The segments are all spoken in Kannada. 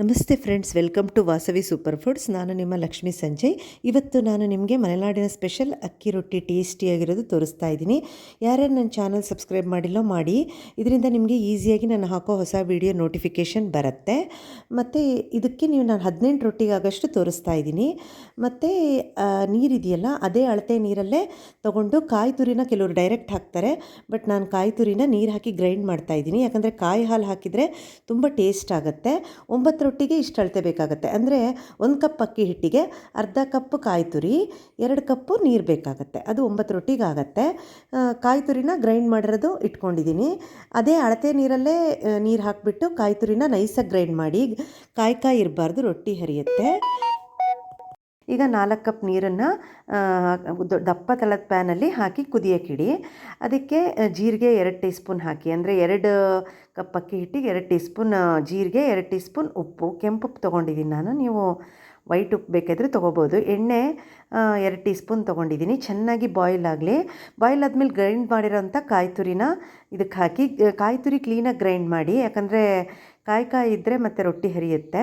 ನಮಸ್ತೆ friends, welcome to Vasavi super foods ನಾನು ನಿಮ್ಮ ಲಕ್ಷ್ಮಿ ಸಂಜಯ್. ಇವತ್ತು ನಾನು ನಿಮಗೆ ಮಲೆನಾಡಿನ ಸ್ಪೆಷಲ್ ಅಕ್ಕಿ ರೊಟ್ಟಿ ಟೇಸ್ಟಿಯಾಗಿರೋದು ತೋರಿಸ್ತಾ ಇದ್ದೀನಿ. ಯಾರ್ಯಾರು ನನ್ನ ಚಾನಲ್ ಸಬ್ಸ್ಕ್ರೈಬ್ ಮಾಡಿಲ್ಲೋ ಮಾಡಿ. ಇದರಿಂದ ನಿಮಗೆ ಈಸಿಯಾಗಿ ನಾನು ಹಾಕೋ ಹೊಸ ವಿಡಿಯೋ ನೋಟಿಫಿಕೇಷನ್ ಬರುತ್ತೆ. ಮತ್ತು ಇದಕ್ಕೆ ನೀವು ನಾನು ಹದಿನೆಂಟು ರೊಟ್ಟಿಗಾಗಷ್ಟು ತೋರಿಸ್ತಾ ಇದ್ದೀನಿ. ಮತ್ತು ನೀರಿದೆಯಲ್ಲ, ಅದೇ ಅಳತೆ ನೀರಲ್ಲೇ ತೊಗೊಂಡು ಕಾಯಿ ತುರಿನ ಕೆಲವರು ಡೈರೆಕ್ಟ್ ಹಾಕ್ತಾರೆ. ಬಟ್ ನಾನು ಕಾಯಿ ತುರಿನ ನೀರು ಹಾಕಿ ಗ್ರೈಂಡ್ ಮಾಡ್ತಾ ಇದ್ದೀನಿ. ಯಾಕಂದರೆ ಕಾಯಿ ಹಾಲು ಹಾಕಿದರೆ ತುಂಬ ಟೇಸ್ಟ್ ಆಗುತ್ತೆ. ಒಂಬತ್ತು ರೊಟ್ಟಿಗೆ ಇಷ್ಟು ಅಳತೆ ಬೇಕಾಗುತ್ತೆ. ಅಂದರೆ ಒಂದು ಕಪ್ ಅಕ್ಕಿ ಹಿಟ್ಟಿಗೆ ಅರ್ಧ ಕಪ್ ಕಾಯಿ ತುರಿ ಎರಡು ಕಪ್ಪು ನೀರು ಬೇಕಾಗುತ್ತೆ. ಅದು ಒಂಬತ್ತು ರೊಟ್ಟಿಗೆ ಆಗುತ್ತೆ ಕಾಯಿ ತುರಿನ ಗ್ರೈಂಡ್ ಮಾಡಿರೋದು ಇಟ್ಕೊಂಡಿದ್ದೀನಿ ಅದೇ ಅಳತೆ ನೀರಲ್ಲೇ ನೀರು ಹಾಕಿಬಿಟ್ಟು ಕಾಯಿ ತುರಿನ ನೈಸಾಗಿ ಗ್ರೈಂಡ್ ಮಾಡಿ, ಕಾಯಿ ಕಾಯಿ ಇರಬಾರ್ದು, ರೊಟ್ಟಿ ಹರಿಯುತ್ತೆ. ಈಗ ನಾಲ್ಕು ಕಪ್ ನೀರನ್ನು ದಪ್ಪ ತಳದ ಪ್ಯಾನಲ್ಲಿ ಹಾಕಿ ಕುದಿಯೋಕ್ಕಿಡಿ. ಅದಕ್ಕೆ ಜೀರಿಗೆ ಎರಡು ಟೀ ಸ್ಪೂನ್ ಹಾಕಿ, ಅಂದರೆ ಎರಡು ಕಪ್ ಅಕ್ಕಿ ಹಿಟ್ಟಿಗೆ ಎರಡು ಟೀ ಸ್ಪೂನ್ ಜೀರಿಗೆ, ಎರಡು ಟೀ ಸ್ಪೂನ್ ಉಪ್ಪು, ಕೆಂಪು ಉಪ್ಪು ತೊಗೊಂಡಿದ್ದೀನಿ ನಾನು. ನೀವು ವೈಟ್ ಉಪ್ಪು ಬೇಕಾದರೆ ತೊಗೋಬೋದು. ಎಣ್ಣೆ ಎರಡು ಟೀ ಸ್ಪೂನ್ ತೊಗೊಂಡಿದ್ದೀನಿ ಚೆನ್ನಾಗಿ ಬಾಯ್ಲ್ ಆಗಲಿ. ಬಾಯ್ಲ್ ಆದಮೇಲೆ ಗ್ರೈಂಡ್ ಮಾಡಿರೋಂಥ ಕಾಯಿ ತುರಿನ ಇದಕ್ಕೆ ಹಾಕಿ ಕಾಯಿ ತುರಿ ಕ್ಲೀನಾಗಿ ಗ್ರೈಂಡ್ ಮಾಡಿ, ಯಾಕಂದರೆ ಕಾಯಿ ಕಾಯಿ ಇದ್ದರೆ ಮತ್ತು ರೊಟ್ಟಿ ಹರಿಯುತ್ತೆ.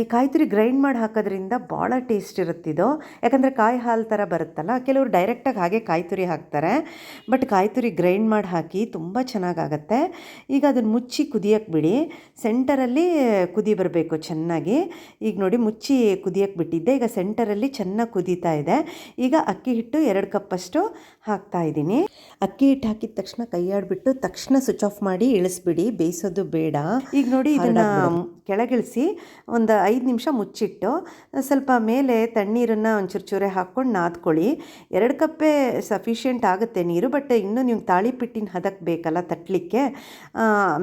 ಈ ಕಾಯಿ ತುರಿ ಗ್ರೈಂಡ್ ಮಾಡಿ ಹಾಕೋದ್ರಿಂದ ಭಾಳ ಟೇಸ್ಟ್ ಇರುತ್ತಿದು ಯಾಕಂದರೆ ಕಾಯಿ ಹಾಲು ಥರ ಬರುತ್ತಲ್ಲ, ಕೆಲವರು ಡೈರೆಕ್ಟಾಗಿ ಹಾಗೆ ಕಾಯಿ ತುರಿ ಹಾಕ್ತಾರೆ. ಬಟ್ ಕಾಯಿ ತುರಿ ಗ್ರೈಂಡ್ ಮಾಡಿ ಹಾಕಿ ತುಂಬ ಚೆನ್ನಾಗಾಗತ್ತೆ ಈಗ ಅದನ್ನು ಮುಚ್ಚಿ ಕುದಿಯಕ್ಕೆ ಬಿಡಿ. ಸೆಂಟರಲ್ಲಿ ಕುದಿ ಬರಬೇಕು ಚೆನ್ನಾಗಿ. ಈಗ ನೋಡಿ ಮುಚ್ಚಿ ಕುದಿಯಕ್ಕೆ ಬಿಟ್ಟಿದ್ದೆ. ಈಗ ಸೆಂಟರಲ್ಲಿ ಚೆನ್ನಾಗಿ ಕುದೀತಾ ಇದೆ. ಈಗ ಅಕ್ಕಿ ಹಿಟ್ಟು ಎರಡು ಕಪ್ಪಷ್ಟು ಹಾಕ್ತಾ ಇದ್ದೀನಿ. ಅಕ್ಕಿ ಹಿಟ್ಟು ಹಾಕಿದ ತಕ್ಷಣ ಕೈಯಾಡ್ಬಿಟ್ಟು ತಕ್ಷಣ ಸ್ವಿಚ್ ಆಫ್ ಮಾಡಿ ಇಳಿಸ್ಬಿಡಿ. ಬೇಯಿಸೋದು ಬೇಡ. ಈಗ ನೋಡಿ ಇದನ್ನು ಕೆಳಗಿಳಿಸಿ ಒಂದು ಐದು ನಿಮಿಷ ಮುಚ್ಚಿಟ್ಟು ಸ್ವಲ್ಪ ಮೇಲೆ ತಣ್ಣೀರನ್ನು ಒಂಚೂರು ಚೂರೆ ಹಾಕ್ಕೊಂಡು ನಾದ್ಕೊಳ್ಳಿ. ಎರಡು ಕಪ್ಪೇ ಸಫಿಷಿಯೆಂಟ್ ಆಗುತ್ತೆ ನೀರು ಬಟ್ ಇನ್ನೂ ನಿಮ್ಗೆ ತಾಳಿಪಿಟ್ಟಿನ ಹದಕ್ಕೆ ಬೇಕಲ್ಲ ತಟ್ಟಲಿಕ್ಕೆ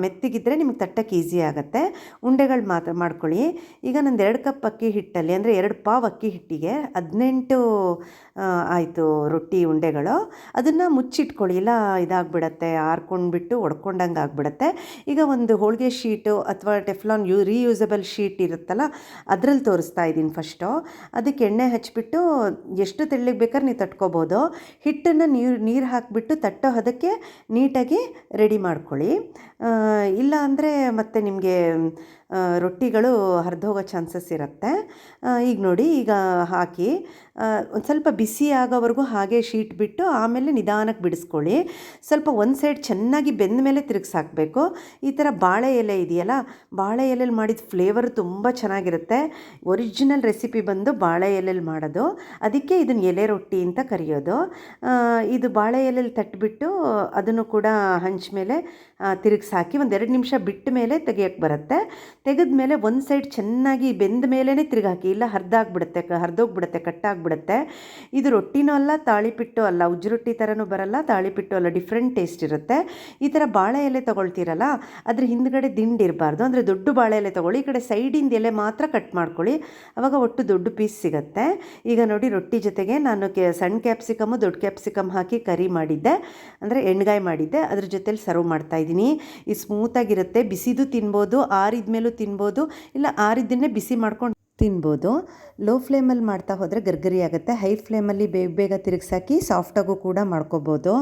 ಮೆತ್ತಿಗಿದ್ರೆ ನಿಮ್ಗೆ ತಟ್ಟಕ್ಕೆ ಈಸಿ ಆಗುತ್ತೆ. ಉಂಡೆಗಳು ಮಾತ್ರ ಮಾಡ್ಕೊಳ್ಳಿ. ಈಗ ನಂದು ಎರಡು ಕಪ್ ಅಕ್ಕಿ ಹಿಟ್ಟಲ್ಲಿ ಅಂದರೆ ಎರಡು ಪಾವ್ ಅಕ್ಕಿ ಹಿಟ್ಟಿಗೆ ಹದಿನೆಂಟು ಆಯಿತು ರೊಟ್ಟಿ ಉಂಡೆಗಳು. ಅದನ್ನು ಮುಚ್ಚಿಟ್ಕೊಳ್ಳಿ. ಇಲ್ಲ ಇದಾಗ್ಬಿಡತ್ತೆ ಆರ್ಕೊಂಡ್ಬಿಟ್ಟು ಒಡ್ಕೊಂಡಂಗೆ ಆಗ್ಬಿಡತ್ತೆ ಈಗ ಒಂದು ಹೋಳಿಗೆ ಶೀಟು ಅಥವಾ ಟೆಫ್ಲಾನ್ ಯೂ ರೀಯೂಸಬಲ್ ಶೀಟ್ ಇರುತ್ತಲ್ಲ, ಅದರಲ್ಲಿ ತೋರಿಸ್ತಾ ಇದ್ದೀನಿ ಫಸ್ಟು ಅದಕ್ಕೆ ಎಣ್ಣೆ ಹಚ್ಚಿಬಿಟ್ಟು ಎಷ್ಟು ತೆಳ್ಳಗೆ ಬೇಕಾದ್ರೆ ನೀವು ತಟ್ಕೋಬೋದು. ಹಿಟ್ಟನ್ನು ನೀರು ನೀರು ಹಾಕಿಬಿಟ್ಟು ತಟ್ಟೋ ಅದಕ್ಕೆ ನೀಟಾಗಿ ರೆಡಿ ಮಾಡ್ಕೊಳ್ಳಿ. ಇಲ್ಲ ಅಂದರೆ ಮತ್ತೆ ನಿಮಗೆ ರೊಟ್ಟಿಗಳು ಹರಿದೋಗೋ ಚಾನ್ಸಸ್ ಇರುತ್ತೆ. ಈಗ ನೋಡಿ, ಈಗ ಹಾಕಿ ಒಂದು ಸ್ವಲ್ಪ ಬಿಸಿ ಆಗೋವರೆಗೂ ಹಾಗೆ ಶೀಟ್ ಬಿಟ್ಟು ಆಮೇಲೆ ನಿಧಾನಕ್ಕೆ ಬಿಡಿಸ್ಕೊಳ್ಳಿ. ಸ್ವಲ್ಪ ಒಂದು ಸೈಡ್ ಚೆನ್ನಾಗಿ ಬೆಂದ ಮೇಲೆ ತಿರುಗಿಸಾಕಬೇಕು ಈ ಥರ ಬಾಳೆ ಎಲೆ ಇದೆಯಲ್ಲ, ಬಾಳೆ ಎಲೆಲಿ ಮಾಡಿದ ಫ್ಲೇವರ್ ತುಂಬ ಚೆನ್ನಾಗಿರುತ್ತೆ. ಒರಿಜಿನಲ್ ರೆಸಿಪಿ ಬಂದು ಬಾಳೆ ಎಲೆಲಿ ಮಾಡೋದು. ಅದಕ್ಕೆ ಇದನ್ನು ಎಲೆ ರೊಟ್ಟಿ ಅಂತ ಕರೆಯೋದು. ಇದು ಬಾಳೆ ಎಲೆಲಿ ತಟ್ಟಿಬಿಟ್ಟು ಅದನ್ನು ಕೂಡ ಹಂಚ ಮೇಲೆ ತಿರುಗಿಸಾಕಿ ಹಾಕಿ ಒಂದೆರಡು ನಿಮಿಷ ಬಿಟ್ಟ ಮೇಲೆ ತೆಗಿಯೋಕ್ಕೆ ಬರುತ್ತೆ. ತೆಗೆದ ಮೇಲೆ ಒಂದು ಸೈಡ್ ಚೆನ್ನಾಗಿ ಬೆಂದ ಮೇಲೇ ತಿರುಗಾಕಿ ಇಲ್ಲ ಹರಿದಾಗ್ಬಿಡುತ್ತೆ ಹರಿದೋಗ್ಬಿಡುತ್ತೆ, ಕಟ್ಟಾಗ್ಬಿಡುತ್ತೆ. ಇದು ರೊಟ್ಟಿನೂ ಅಲ್ಲ, ತಾಳಿಪಿಟ್ಟು ಅಲ್ಲ ಉಜ್ಜು ರೊಟ್ಟಿ ಥರನೂ ಬರಲ್ಲ, ತಾಳಿಪಿಟ್ಟು ಅಲ್ಲ, ಡಿಫ್ರೆಂಟ್ ಟೇಸ್ಟ್ ಇರುತ್ತೆ. ಈ ಥರ ಬಾಳೆ ಎಲೆ ತೊಗೊಳ್ತೀರಲ್ಲ, ಅದ್ರ ಹಿಂದ್ಗಡೆ ದಿಂಡು ಇರಬಾರ್ದು. ಅಂದರೆ ದೊಡ್ಡ ಬಾಳೆ ಎಲೆ ತೊಗೊಳ್ಳಿ, ಈ ಕಡೆ ಸೈಡಿಂದ ಎಲೆ ಮಾತ್ರ ಕಟ್ ಮಾಡ್ಕೊಳ್ಳಿ. ಆವಾಗ ಒಟ್ಟು ದೊಡ್ಡ ಪೀಸ್ ಸಿಗುತ್ತೆ. ಈಗ ನೋಡಿ ರೊಟ್ಟಿ ಜೊತೆಗೆ ನಾನು ಕೆ, ಸಣ್ಣ ಕ್ಯಾಪ್ಸಿಕಮ್ಮು, ದೊಡ್ಡ ಕ್ಯಾಪ್ಸಿಕಮ್ ಹಾಕಿ ಕರಿ ಮಾಡಿದ್ದೆ. ಅಂದರೆ ಎಣ್ಗಾಯಿ ಮಾಡಿದ್ದೆ. ಅದ್ರ ಜೊತೆಲಿ ಸರ್ವ್ ಮಾಡ್ತಾ ಇದ್ದೀನಿ. ಇದು ಸ್ಮೂತಾಗಿರುತ್ತೆ, ಬಿಸಿದು ತಿನ್ಬೋದು ಆರಿದ ಮೇಲೂ ತಿನ್ಬೋದು, ಇಲ್ಲ ಆರಿದ್ದನ್ನೇ ಬಿಸಿ ಮಾಡ್ಕೊಂಡು ತಿನ್ಬೋದು. ಲೋ ಫ್ಲೇಮಲ್ಲಿ ಮಾಡ್ತಾ ಹೋದರೆ ಗರ್ಗರಿ ಆಗುತ್ತೆ. ಹೈ ಫ್ಲೇಮಲ್ಲಿ ಬೇಗ ಬೇಗ ತಿರುಗಿಸಾಕಿ ಸಾಫ್ಟಾಗೂ ಕೂಡ ಮಾಡ್ಕೋಬೋದು.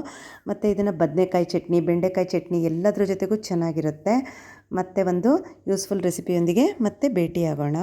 ಮತ್ತು ಇದನ್ನು ಬದನೆಕಾಯಿ ಚಟ್ನಿ, ಬೆಂಡೆಕಾಯಿ ಚಟ್ನಿ ಎಲ್ಲದರ ಜೊತೆಗೂ ಚೆನ್ನಾಗಿರುತ್ತೆ. ಮತ್ತೆ ಒಂದು ಯೂಸ್ಫುಲ್ ರೆಸಿಪಿಯೊಂದಿಗೆ ಮತ್ತೆ ಭೇಟಿಯಾಗೋಣ.